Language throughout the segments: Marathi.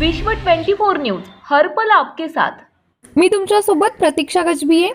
विश्व 24 न्यूज हर्पल आपके साथ. मी तुमच्यासोबत प्रतीक्षा गजबिये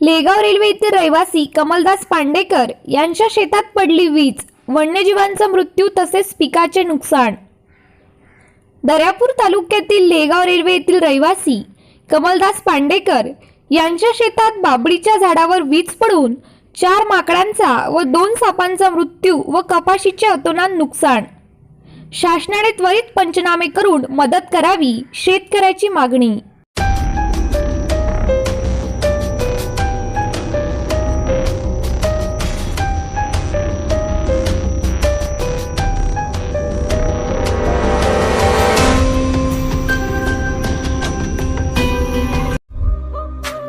लेगाव रेल्वे येथील रहिवासी कमलदास पांडेकर यांच्या शेतात पडली वीज वन्यजीवांचा मृत्यू तसेच पिकाचे नुकसान. दर्यापूर तालुक्यातील लेगाव रेल्वे येथील रहिवासी कमलदास पांडेकर यांच्या शेतात बाबळीच्या झाडावर वीज पडून चार माकडांचा व दोन सापांचा मृत्यू व कपाशीचे अतोनात नुकसान. शासनाने त्वरित पंचनामे करून मदत करावी शेतकऱ्याची मागणी